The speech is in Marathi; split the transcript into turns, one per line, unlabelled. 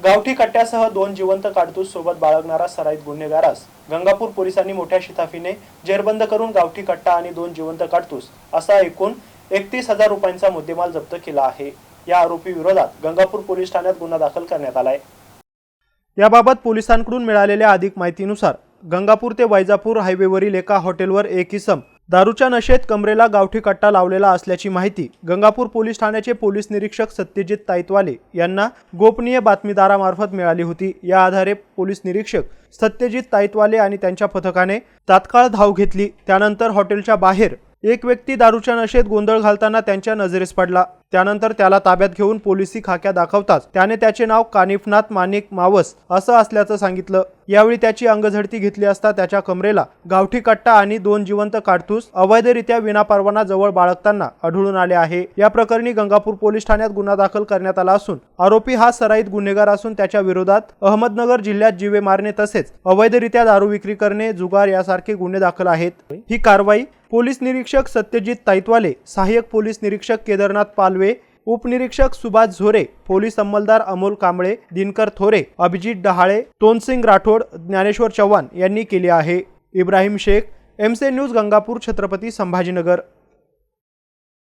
गावठी कट्ट्यासह दोन जिवंत काडतूस सोबत बाळगणारा सराईत गुन्हेगारास गंगापूर पोलिसांनी मोठ्या शिताफीने जेरबंद करून गावठी कट्टा आणि दोन जिवंत काडतूस असा एकूण एकतीस हजार रुपयांचा मुद्देमाल जप्त केला आहे. या आरोपी विरोधात गंगापूर पोलीस ठाण्यात गुन्हा दाखल करण्यात आलाय. याबाबत पोलिसांकडून मिळालेल्या अधिक माहितीनुसार गंगापूर ते वैजापूर हायवेवरील एका हॉटेलवर एक इसम दारूच्या नशेत कमरेला गावठी कट्टा लावलेला असल्याची माहिती गंगापूर पोलीस ठाण्याचे पोलीस निरीक्षक सत्यजित ताईतवाले यांना गोपनीय बातमीदारामार्फत मिळाली होती. या आधारे पोलीस निरीक्षक सत्यजित ताईतवाले आणि त्यांच्या पथकाने तात्काळ धाव घेतली. त्यानंतर हॉटेलच्या बाहेर एक व्यक्ती दारूच्या नशेत गोंधळ घालताना त्यांच्या नजरेस पडला. त्यानंतर त्याला ताब्यात घेऊन पोलिसी खाक्या दाखवताच त्याने त्याचे नाव कानिफनाथ माणिक मावस असं असल्याचं सांगितलं. यावेळी त्याची अंगझडती घेतली असता त्याच्या कमरेला गावठी कट्टा आणि दोन जिवंत काडतूस अवैधरित्या विनापरवाना जवळ बाळगताना आढळून आले आहे. या प्रकरणी गंगापूर पोलीस ठाण्यात गुन्हा दाखल करण्यात आला असून आरोपी हा सराईत गुन्हेगार असून त्याच्या विरोधात अहमदनगर जिल्ह्यात जीवे मारणे तसेच अवैधरित्या दारू विक्री करणे जुगार यासारखे गुन्हे दाखल आहेत. ही कारवाई पोलीस निरीक्षक सत्यजित ताईतवाले सहाय्यक पोलीस निरीक्षक केदारनाथ पाल पालवे उपनिरीक्षक सुभाष झोरे पोलीस अंमलदार अमोल कांबळे दिनकर थोरे अभिजित डहाळे तोनसिंग राठोड ज्ञानेश्वर चव्हाण यांनी केली आहे. इब्राहिम शेख एमसे न्यूज गंगापूर छत्रपती संभाजीनगर.